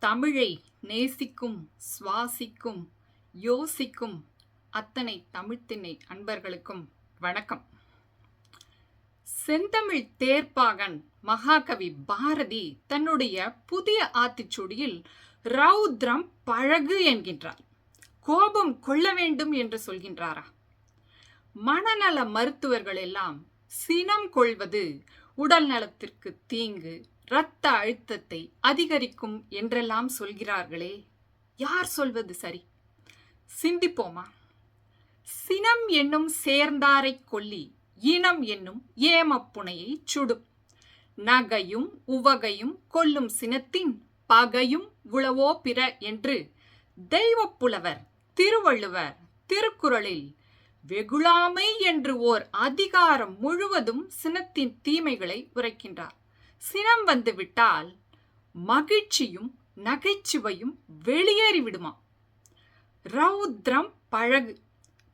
தமிழை நேசிக்கும் சுவாசிக்கும் யோசிக்கும் அத்தனை தமிழ்த்திணை அன்பர்களுக்கும் வணக்கம். செந்தமிழ் தேர்ப்பாகன் மகாகவி பாரதி தன்னுடைய புதிய ஆத்திச்சூடியில் ரௌத்ரம் பழகு என்கின்றார். கோபம் கொள்ள வேண்டும் என்று சொல்கின்றாரா? மனநல மருத்துவர்கள் எல்லாம் சினம் கொள்வது உடல் நலத்திற்கு தீங்கு இரத்த அழுத்தத்தை அதிகரிக்கும் என்றெல்லாம் சொல்கிறார்களே. யார் சொல்வது சரி? சிந்திப்போமா? சினம் என்னும் சேர்ந்தாரை கொல்லி இனம் என்னும் ஏமப்புனையை சுடும். நகையும் உவகையும் கொல்லும் சினத்தின் பகையும் உளவோ பிற என்று தெய்வப்புலவர் திருவள்ளுவர் திருக்குறளில் வெகுளாமை என்று ஓர் அதிகாரம் முழுவதும் சினத்தின் தீமைகளை உரைக்கின்றார். சினம் வந்து விட்டால் மகிழ்ச்சியும் நகைச்சுவையும் வெளியேறிவிடுமா ரௌத்ரம் பழகு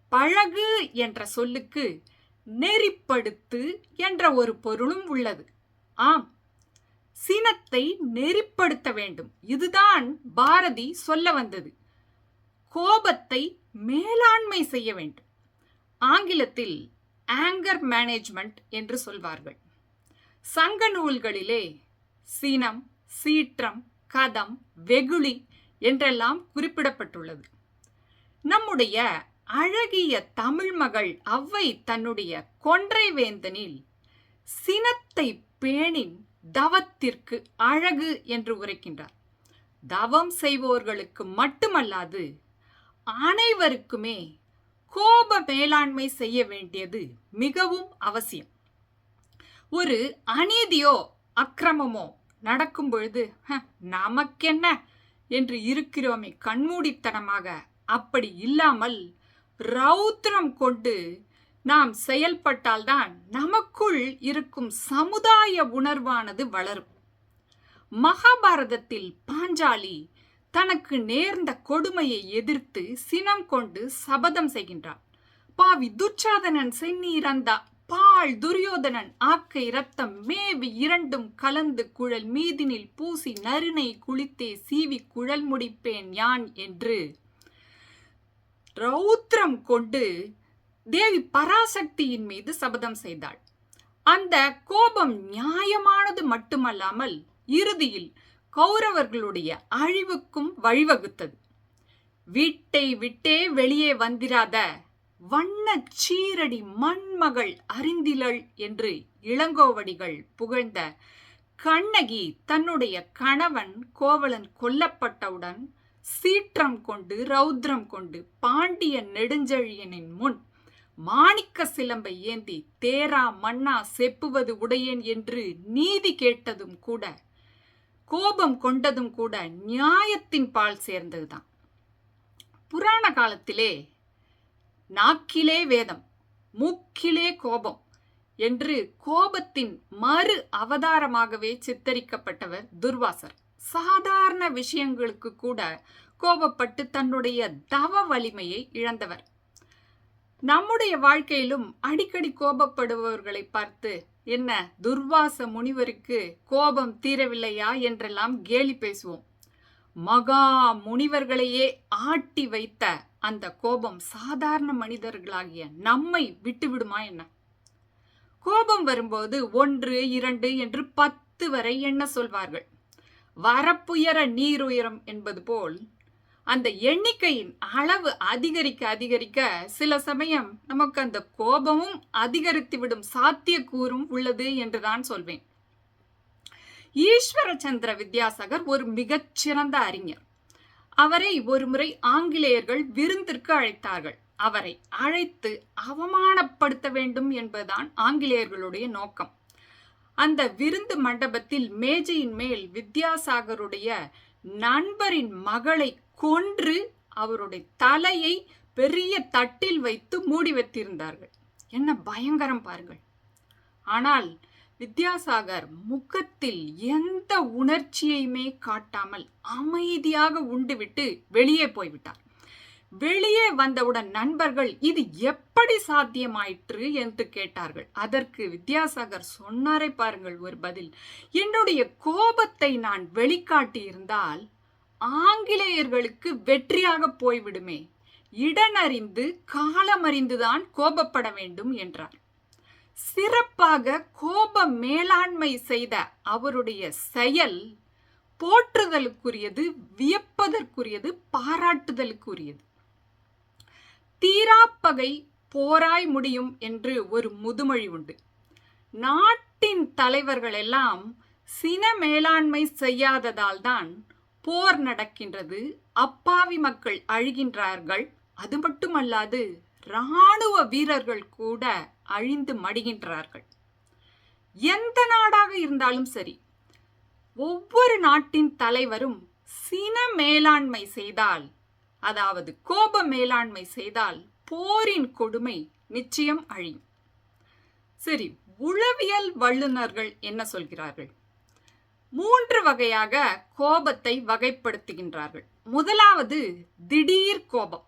பழகு என்ற சொல்லுக்கு நெறிப்படுத்து என்ற ஒரு பொருளும் உள்ளது. ஆம் சினத்தை நெறிப்படுத்த வேண்டும். இதுதான் பாரதி சொல்ல வந்தது. கோபத்தை மேலாண்மை செய்ய வேண்டும். ஆங்கிலத்தில் ஆங்கர் மேனேஜ்மெண்ட் என்று சொல்வார்கள். சங்க நூல்களிலே சினம் சீற்றம் கதம் வெகுளி என்றெல்லாம் குறிப்பிடப்பட்டுள்ளது. நம்முடைய அழகிய தமிழ் மகள் அவ்வை தன்னுடைய கொன்றை வேந்தனில் சினத்தை பேணின் தவத்திற்கு அழகு என்று உரைக்கின்றார். தவம் செய்வோர்களுக்கு மட்டுமல்லாது அனைவருக்குமே கோப மேலாண்மை செய்ய வேண்டியது மிகவும் அவசியம். ஒரு அநீதியோ அக்கிரமமோ நடக்கும் பொழுது நமக்கென்ன? என்று இருக்கிறோமே கண்மூடித்தனமாக. அப்படி இல்லாமல் ரௌத்திரம் கொண்டு நாம் செயல்பட்டால்தான் நமக்குள் இருக்கும் சமுதாய உணர்வானது வளரும். மகாபாரதத்தில் பாஞ்சாலி தனக்கு நேர்ந்த கொடுமையை எதிர்த்து சினம் கொண்டு சபதம் செய்கின்றான். பாவி துச்சாதனன் செந்நீரந்த பால் துரியோதனன் ஆக்கை ரத்தம் மேவி இரண்டும் கலந்து குழல் மீதினில் பூசி நறுனை குளித்தே சீவி குழல் முடிப்பேன் யான் என்று ரௌத்ரம் கொண்டு தேவி பராசக்தியின் மீது சபதம் செய்தாள். அந்த கோபம் நியாயமானது மட்டுமல்லாமல் இறுதியில் கௌரவர்களுடைய அழிவுக்கும் வழிவகுத்தது. வீட்டை விட்டே வெளியே வந்திராத வண்ண சீரடி மண்மகள் அறிந்திலள் என்று இளங்கோவடிகள் புகழ்ந்த கண்ணகி தன்னுடைய கணவன் கோவலன் கொல்லப்பட்டவுடன் சீற்றம் கொண்டு ரௌத்ரம் கொண்டு பாண்டிய நெடுஞ்செழியனின் முன் மாணிக்க சிலம்பை ஏந்தி தேரா மன்னா செப்புவது உடையேன் என்று நீதி கேட்டதும் கூட கோபம் கொண்டதும் கூட நியாயத்தின் பால் சேர்ந்ததுதான். புராண காலத்திலே நாக்கிலே வேதம் மூக்கிலே கோபம் என்று கோபத்தின் மறு அவதாரமாகவே சித்தரிக்கப்பட்டவர் துர்வாசர். சாதாரண விஷயங்களுக்கு கூட கோபப்பட்டு தன்னுடைய தவ வலிமையை இழந்தவர். நம்முடைய வாழ்க்கையிலும் அடிக்கடி கோபப்படுபவர்களை பார்த்து என்ன துர்வாச முனிவருக்கு கோபம் தீரவில்லையா? என்றெல்லாம் கேலி பேசுவோம். மகா முனிவர்களையே ஆட்டி வைத்த அந்த கோபம் சாதாரண மனிதர்களாகிய நம்மை விட்டுவிடுமா என்ன? கோபம் வரும்போது ஒன்று இரண்டு என்று பத்து வரை என்ன சொல்வார்கள்? வரப்புயர நீருயரம் என்பது போல் அந்த எண்ணிக்கையின் அளவு அதிகரிக்க அதிகரிக்க சில சமயம் நமக்கு அந்த கோபமும் அதிகரித்து விடும் சாத்தியக்கூறும் உள்ளது என்றுதான் சொல்வேன். ஈஸ்வர சந்திர வித்யாசகர் ஒரு மிகச்சிறந்த அறிஞர். அவரை ஒருமுறை ஆங்கிலேயர்கள் விருந்திற்கு அழைத்தார்கள். அவரை அழைத்து அவமானப்படுத்த வேண்டும் என்பதுதான் ஆங்கிலேயர்களுடைய நோக்கம். அந்த விருந்து மண்டபத்தில் மேஜையின் மேல் வித்யாசாகருடைய நண்பரின் மகளை கொன்று அவருடைய தலையை பெரிய தட்டில் வைத்து மூடி வைத்திருந்தார்கள். என்ன பயங்கரம் பாருங்கள். ஆனால் வித்யாசாகர் முகத்தில் எந்த உணர்ச்சியையுமே காட்டாமல் அமைதியாக உண்டுவிட்டு வெளியே போய்விட்டார். வெளியே வந்தவுடன் நண்பர்கள் இது எப்படி சாத்தியமாயிற்று? என்று கேட்டார்கள். அதற்கு வித்யாசாகர் சொன்னாரை பாருங்கள் ஒரு பதில். என்னுடைய கோபத்தை நான் வெளிக்காட்டி இருந்தால் ஆங்கிலேயர்களுக்கு வெற்றியாக போய்விடுமே. இடனறிந்து காலமறிந்துதான் கோபப்பட வேண்டும் என்றார். சிறப்பாக கோப மேலாண்மை செய்த அவருடைய செயல் போற்றுதலுக்குரியது வியப்பதற்குரியது பாராட்டுதலுக்குரியது. தீராப்பகை போராய் முடியும் என்று ஒரு முதுமொழி உண்டு. நாட்டின் தலைவர்கள் எல்லாம் சின மேலாண்மை செய்யாததால் தான் போர் நடக்கின்றது. அப்பாவி மக்கள் அழுகின்றார்கள். அது மட்டுமல்லாது இராணுவ வீரர்கள் கூட அழிந்து மடிகின்றார்கள். எந்த நாடாக இருந்தாலும் சரி ஒவ்வொரு நாட்டின் தலைவரும் சின மேலாண்மை செய்தால் அதாவது கோப மேலாண்மை செய்தால் போரின் கொடுமை நிச்சயம் அழியும். சரி உளவியல் வல்லுநர்கள் என்ன சொல்கிறார்கள்? மூன்று வகையாக கோபத்தை வகைப்படுத்துகின்றார்கள். முதலாவது திடீர் கோபம்.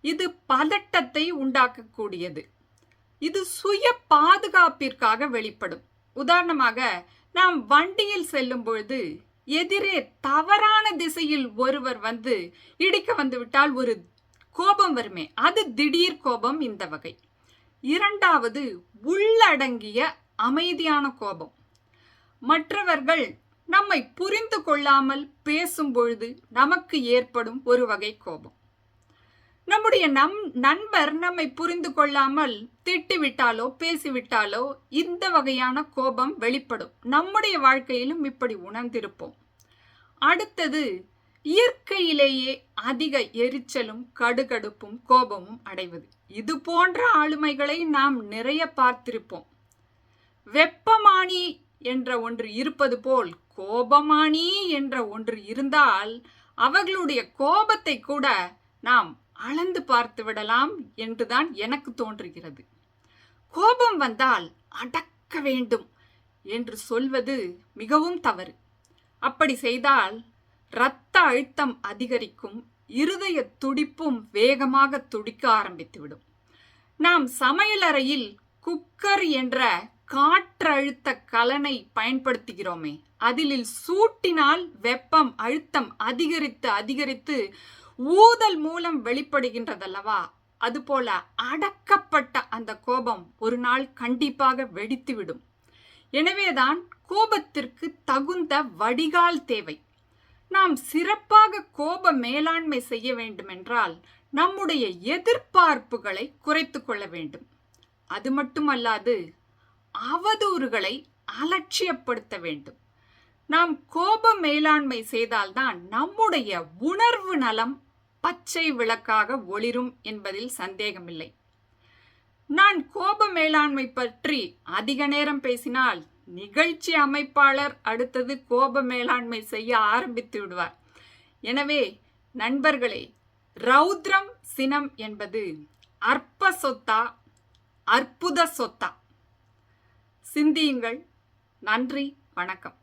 இது பதட்டத்தை உண்டாக்கக்கூடியது. இது சுய பாதுகாப்பிற்காக வெளிப்படும். உதாரணமாக நாம் வண்டியில் செல்லும் பொழுது எதிரே தவறான திசையில் ஒருவர் வந்து இடிக்க வந்துவிட்டால் ஒரு கோபம் வருமே. அது திடீர் கோபம் இந்த வகை. இரண்டாவது உள்ளடங்கிய அமைதியான கோபம். மற்றவர்கள் நம்மை புரிந்து கொள்ளாமல் பேசும் பொழுது நமக்கு ஏற்படும் ஒரு வகை கோபம். நம்முடைய நம் நண்பர் நம்மை புரிந்து கொள்ளாமல் திட்டிவிட்டாலோ பேசிவிட்டாலோ இந்த வகையான கோபம் வெளிப்படும். நம்முடைய வாழ்க்கையிலும் இப்படி உணர்ந்திருப்போம். அடுத்தது இயற்கையிலேயே அதிக எரிச்சலும் கடுகடுப்பும் கோபமும் அடைவது. இது போன்ற ஆளுமைகளை நாம் நிறைய பார்த்திருப்போம். வெப்பமானி என்ற ஒன்று இருப்பது போல் கோபமானி என்ற ஒன்று இருந்தால் அவர்களுடைய கோபத்தை கூட நாம் அளந்து பார்த்து விடலாம் என்றுதான் எனக்கு தோன்றுகிறது. கோபம் வந்தால் அடக்க வேண்டும் என்று சொல்வது மிகவும் தவறு. அப்படி செய்தால் இரத்த அழுத்தம் அதிகரிக்கும் இருதய துடிப்பும் வேகமாக துடிக்க ஆரம்பித்துவிடும். நாம் சமையலறையில் குக்கர் என்ற காற்றழுத்த கலனை பயன்படுத்துகிறோமே அதில் சூட்டினால் வெப்பம் அழுத்தம் அதிகரித்து அதிகரித்து ஊதல் மூலம் வெளிப்படுகின்றதல்லவா? அதுபோல அடக்கப்பட்ட அந்த கோபம் ஒரு நாள் கண்டிப்பாக வெடித்துவிடும். எனவேதான் கோபத்திற்கு தகுந்த வடிகால் தேவை. நாம் சிறப்பாக கோப மேலாண்மை செய்ய வேண்டுமென்றால் நம்முடைய எதிர்பார்ப்புகளை குறைத்து கொள்ள வேண்டும். அது மட்டுமல்லாது அவதூறுகளை அலட்சியப்படுத்த வேண்டும். நாம் கோப மேலாண்மை செய்தால்தான் நம்முடைய உணர்வு நலம் பச்சை விளக்காக ஒளிரும் என்பதில் சந்தேகமில்லை. நான் கோப மேலாண்மை பற்றி அதிக நேரம் பேசினால் நிகழ்ச்சி அமைப்பாளர் அடுத்தது கோப மேலாண்மை செய்ய ஆரம்பித்து விடுவார். எனவே நண்பர்களே ரௌத்ரம் சினம் என்பது அற்ப சொத்தா அற்புத சொத்தா. சிந்தியுங்கள். நன்றி. வணக்கம்.